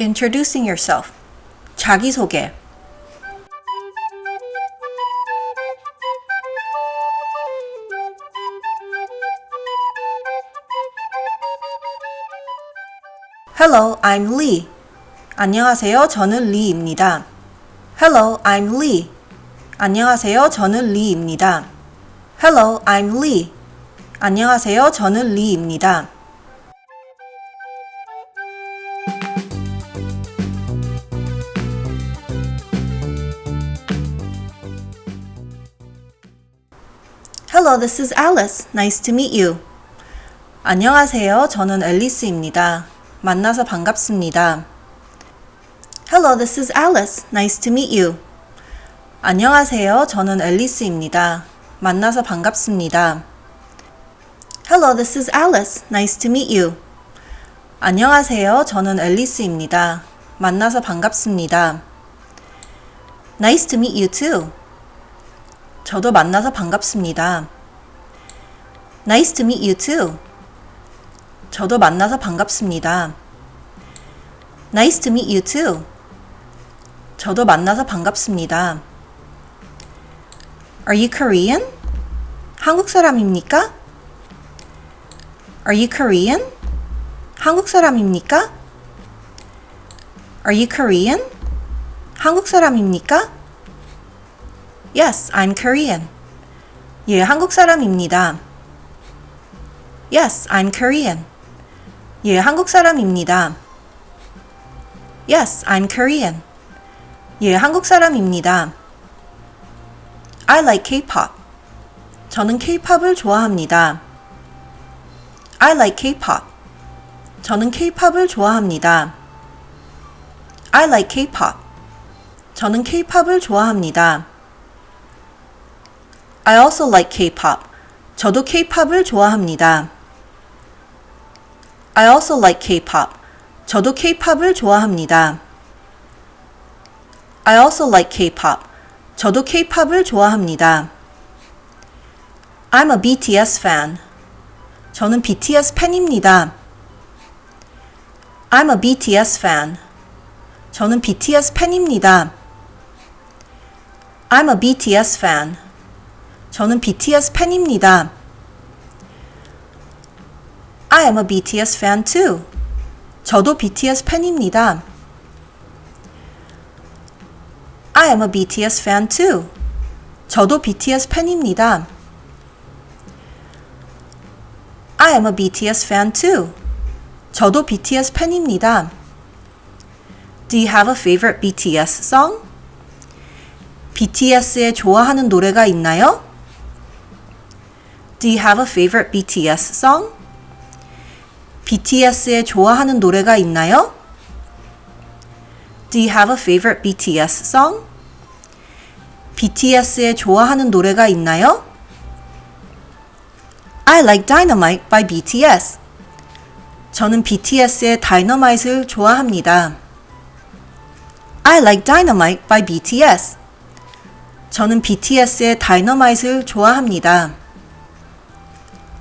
Introducing yourself. 자기소개. Hello, I'm Lee. 안녕하세요. 저는 리입니다. Hello, I'm Lee. 안녕하세요. 저는 리입니다. Hello, I'm Lee. 안녕하세요. 저는 리입니다. Hello, this is Alice. Nice to meet you. 안녕하세요. 저는 앨리스입니다. 만나서 반갑습니다. Hello, this is Alice. Nice to meet you. 안녕하세요. 저는 앨리스입니다. 만나서 반갑습니다. Hello, this is Alice. Nice to meet you. 안녕하세요. 저는 앨리스입니다. 만나서 반갑습니다. Nice to meet you too. 저도 만나서 반갑습니다. Nice to meet you too. 저도 만나서 반갑습니다. Nice to meet you too. 저도 만나서 반갑습니다. Are you Korean? 한국 사람입니까? Are you Korean? 한국 사람입니까? Are you Korean? 한국 사람입니까? Yes, I'm Korean. 예, 한국 사람입니다. Yes, I'm Korean. 예, 한국 사람입니다. Yes, I'm Korean. 예, 한국 사람입니다. I like K-pop. 저는 K-팝을 좋아합니다. I like K-pop. 저는 K-팝을 좋아합니다. I like K-pop. 저는 K-팝을 좋아합니다. I also like K-pop. 저도 K-팝을 좋아합니다. I also like K-pop. 저도 K-팝을 좋아합니다. I also like K-pop. 저도 K-팝을 좋아합니다. I'm a BTS fan. 저는 BTS 팬입니다. I'm a BTS fan. 저는 BTS 팬입니다. I'm a BTS fan. 저는 BTS 팬입니다. I am a BTS fan too. 저도 BTS 팬입니다. I am a BTS fan too. 저도 BTS 팬입니다. I am a BTS fan too. 저도 BTS 팬입니다. Do you have a favorite BTS song? BTS의 좋아하는 노래가 있나요? Do you have a favorite BTS song? BTS의 좋아하는 노래가 있나요? Do you have a favorite BTS song? BTS의 좋아하는 노래가 있나요? I like Dynamite by BTS. 저는 BTS의 Dynamite을 좋아합니다. I like Dynamite by BTS. 저는 BTS의 Dynamite을 좋아합니다.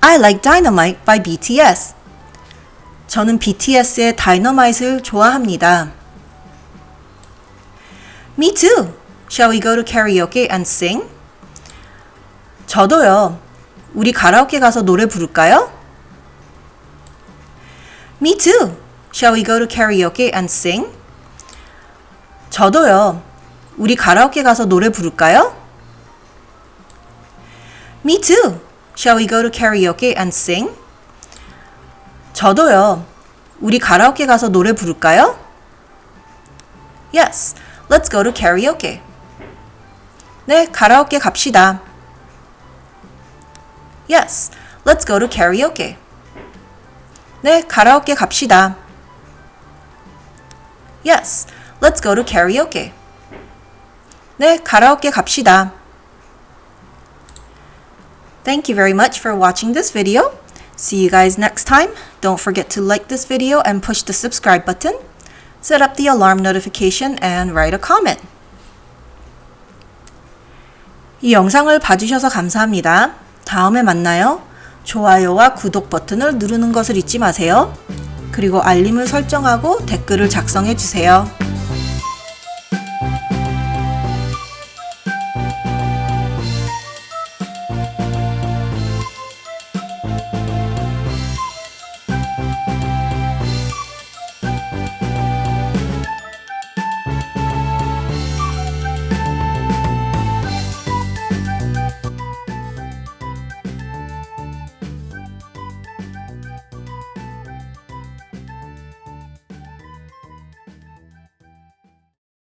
I like Dynamite by BTS. 저는 BTS의 Dynamite을 좋아합니다. Me too. Shall we go to karaoke and sing? 저도요. 우리 가라오케 가서 노래 부를까요? Me too. Shall we go to karaoke and sing? 저도요. 우리 가라오케 가서 노래 부를까요? Me too. Shall we go to karaoke and sing? 저도요. 우리 가라오케 가서 노래 부를까요? Yes. Let's go to karaoke. 네, 가라오케 갑시다. Yes. Let's go to karaoke. 네, 가라오케 갑시다. Yes. Let's go to karaoke. 네, 가라오케 갑시다. Thank you very much for watching this video. See you guys next time. Don't forget to like this video and push the subscribe button. Set up the alarm notification and write a comment. 이 영상을 봐주셔서 감사합니다. 다음에 만나요. 좋아요와 구독 버튼을 누르는 것을 잊지 마세요. 그리고 알림을 설정하고 댓글을 작성해 주세요.